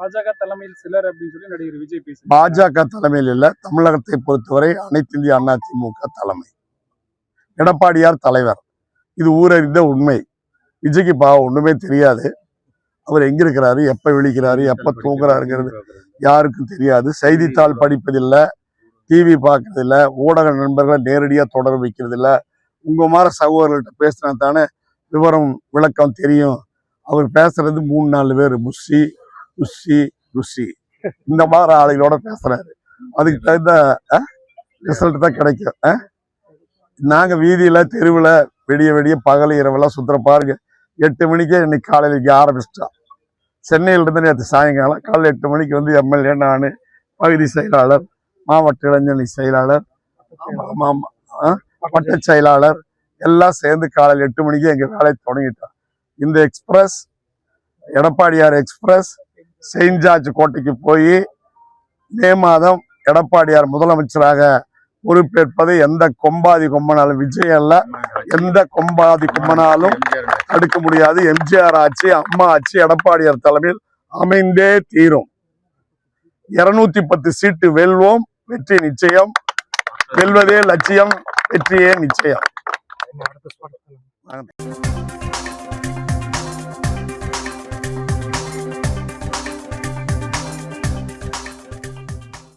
பாஜக தலைமையில் சிலர் அப்படின்னு சொல்லி நடிகர் விஜய் பேசி பாஜக தலைமையில் இல்ல தமிழகத்தை பொறுத்தவரை அனைத்து இந்திய அண்ணா திமுக தலைமை. எடப்பாடியார் தலைவர். இது ஊரறிந்த உண்மை. விஜய்க்கு பாவம் ஒண்ணுமே தெரியாது. அவர் எங்க இருக்கிறாரு எப்ப விழிக்கிறாரு எப்ப தூங்குறாருங்கிறது யாருக்கும் தெரியாது. செய்தித்தாள் படிப்பதில்லை டிவி பார்க்கறதில்ல ஊடக நண்பர்களை நேரடியா தொடர்பு வைக்கிறது இல்ல உங்க மாதிரி சகோதரர்கள்ட்ட பேசினா தானே விவரம் விளக்கம் தெரியும். அவர் பேசுறது மூணு நாலு பேர் முஷி ருஷி ருஷி இந்த மாதிரி ஆளுகளோட பேசுறாரு. அதுக்கு தகுந்த ரிசல்ட் தான் கிடைக்கும். நாங்க வீதியில தெருவுல வெடிய வெடிய பகல் இரவெல்லாம் சுத்துற பாருங்க. எட்டு மணிக்கே இன்னைக்கு காலையில இங்கே ஆரம்பிச்சிட்டோம் சென்னையில இருந்து நேற்று சாயங்காலம் காலைல எட்டு மணிக்கு வந்து எம்எல்ஏ நான் பகுதி செயலாளர் மாவட்ட இளைஞரணி செயலாளர் ஆ, வட்ட செயலாளர் எல்லாம் சேர்ந்து காலையில் எட்டு மணிக்கு எங்கள் வேலையை தொடங்கிட்டோம் இந்த எக்ஸ்பிரஸ் எடப்பாடியார் எக்ஸ்பிரஸ் செயின்ட் ஜார்ஜ் கோட்டைக்கு போய் மே மாதம் எடப்பாடியார் முதலமைச்சராக பொறுப்பேற்பதை எந்த கொம்பாதி கொம்பனாலும் விஜய் அல்ல. எந்த கொம்பாதி கொம்பனாலும் தடுக்க முடியாது. எம்ஜிஆர் ஆட்சி அம்மா ஆட்சி எடப்பாடியார் தலைமையில் அமைந்தே தீரும். இருநூத்தி பத்து சீட்டு வெல்வோம். வெற்றி நிச்சயம். வெல்வதே லட்சியம். வெற்றியே நிச்சயம்.